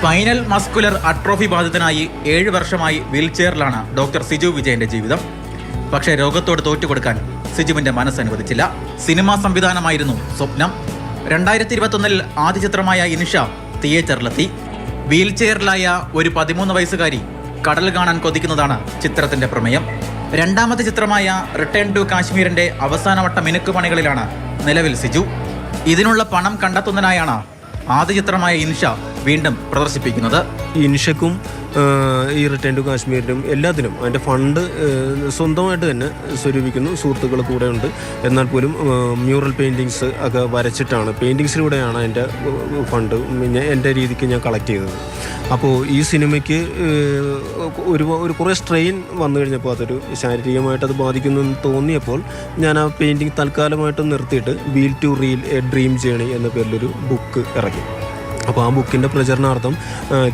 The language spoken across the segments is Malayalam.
സ്പൈനൽ മസ്കുലർ അട്രോഫി ബാധിതനായി ഏഴ് വർഷമായി വീൽചെയറിലാണ് ഡോക്ടർ സിജു വിജയന്റെ ജീവിതം. പക്ഷേ രോഗത്തോട് തോറ്റുകൊടുക്കാൻ സിജുവിന്റെ മനസ്സ് അനുവദിച്ചില്ല സിനിമാ സംവിധാനമായിരുന്നു സ്വപ്നം. രണ്ടായിരത്തി ഇരുപത്തൊന്നിൽ ആദ്യ ചിത്രമായ ഇനിഷ തിയേറ്ററിലെത്തി. വീൽചെയറിലായ ഒരു പതിമൂന്ന് വയസ്സുകാരി കടൽ കാണാൻ കൊതിക്കുന്നതാണ് ചിത്രത്തിന്റെ പ്രമേയം. രണ്ടാമത്തെ ചിത്രമായ റിട്ടേൺ ടു കാശ്മീരിന്റെ അവസാനവട്ട മിനുക്കുപണികളിലാണ് നിലവിൽ സിജു. ഇതിനുള്ള പണം കണ്ടെത്തുന്നതിനായാണ് ആദ്യ ചിത്രമായ ഇൻഷ വീണ്ടും പ്രദർശിപ്പിക്കുന്നത്. ഇൻഷക്കും ഈ റിട്ടേൺ ടു കാശ്മീരിനും എല്ലാത്തിനും അതിന്റെ ഫണ്ട് സ്വന്തമായിട്ട് തന്നെ സ്വരൂപിക്കുന്നു. സുഹൃത്തുക്കൾ ഉണ്ട്. എന്നാൽ പോലും മ്യൂറൽ പെയിന്റിങ്സ് ഒക്കെ വരച്ചിട്ടാണ്. പെയിന്റിങ്സിലൂടെയാണ് അതിന്റെ ഫണ്ട് എന്റെ രീതിക്ക് ഞാൻ കളക്ട് ചെയ്തത്. അപ്പോൾ ഈ സിനിമയ്ക്ക് ഒരു ഒരു കുറേ സ്ട്രെയിൻ വന്നു കഴിഞ്ഞപ്പോൾ അതൊരു ശാരീരികമായിട്ട് അത് ബാധിക്കുന്നു എന്ന് തോന്നിയപ്പോൾ ഞാൻ ആ പെയിന്റിങ് തൽക്കാലമായിട്ട് നിർത്തിയിട്ട് wheel to reel a dream journey എന്ന പേരിലൊരു ബുക്ക് ഇറക്കി. അപ്പോൾ ആ ബുക്കിന്റെ പ്രചരണാർത്ഥം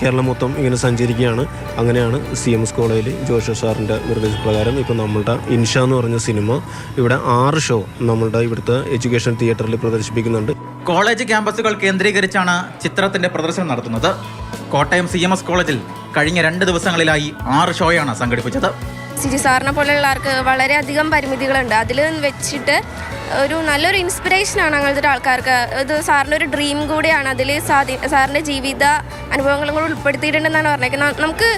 കേരളം മൊത്തം ഇങ്ങനെ സഞ്ചരിക്കുകയാണ്. അങ്ങനെയാണ് സി എം എസ് കോളേജിൽ ജോഷ സാറിന്റെ നിർദ്ദേശപ്രകാരം ഇപ്പോൾ നമ്മളുടെ ഇൻഷ എന്ന് പറഞ്ഞ സിനിമ ഇവിടെ ആറ് ഷോ നമ്മളുടെ ഇവിടുത്തെ എഡ്യൂക്കേഷൻ തിയേറ്ററിൽ പ്രദർശിപ്പിക്കുന്നുണ്ട്. കോളേജ് ക്യാമ്പസുകൾ കേന്ദ്രീകരിച്ചാണ് ചിത്രത്തിന്റെ പ്രദർശനം നടത്തുന്നത്. കോട്ടയം സി എം എസ് കോളേജിൽ കഴിഞ്ഞ രണ്ട് ദിവസങ്ങളിലായി ആറ് ഷോയാണ് സംഘടിപ്പിച്ചത്. സിജി സാറിനെ പോലെയുള്ളവർക്ക് വളരെയധികം പരിമിതികളുണ്ട്. അതിൽ വെച്ചിട്ട് ഒരു നല്ലൊരു ഇൻസ്പിറേഷനാണ് അങ്ങനത്തെ ഒരു ആൾക്കാർക്ക്. ഇത് സാറിന്റെ ഒരു ഡ്രീം കൂടിയാണ്. അതിൽ സാധി സാറിന്റെ ജീവിത അനുഭവങ്ങളും കൂടെ ഉൾപ്പെടുത്തിയിട്ടുണ്ടെന്നാണ് പറഞ്ഞേക്കുന്നത്. നമുക്ക്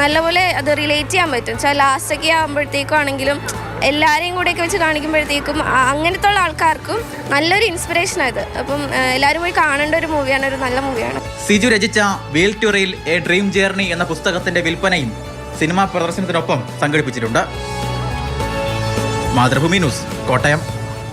നല്ലപോലെ അത് റിലേറ്റ് ചെയ്യാൻ പറ്റും. വെച്ചാൽ ലാസ്റ്റൊക്കെ ആകുമ്പോഴത്തേക്കും ആണെങ്കിലും എല്ലാവരെയും കൂടെയൊക്കെ വെച്ച് കാണിക്കുമ്പോഴത്തേക്കും അങ്ങനത്തെ ഉള്ള ആൾക്കാർക്കും നല്ലൊരു ഇൻസ്പിറേഷനാണ് ഇത്. അപ്പം എല്ലാവരും പോയി കാണേണ്ട ഒരു മൂവിയാണ് ഒരു നല്ല മൂവിയാണ് സിജു രചിച്ച wheel to rail a dream journey എന്ന പുസ്തകത്തിന്റെ വിൽപ്പനയും സിനിമാ പ്രദർശനത്തിനൊപ്പം സംഘടിപ്പിച്ചിട്ടുണ്ട്. മാതൃഭൂമി ന്യൂസ് കോട്ടയം.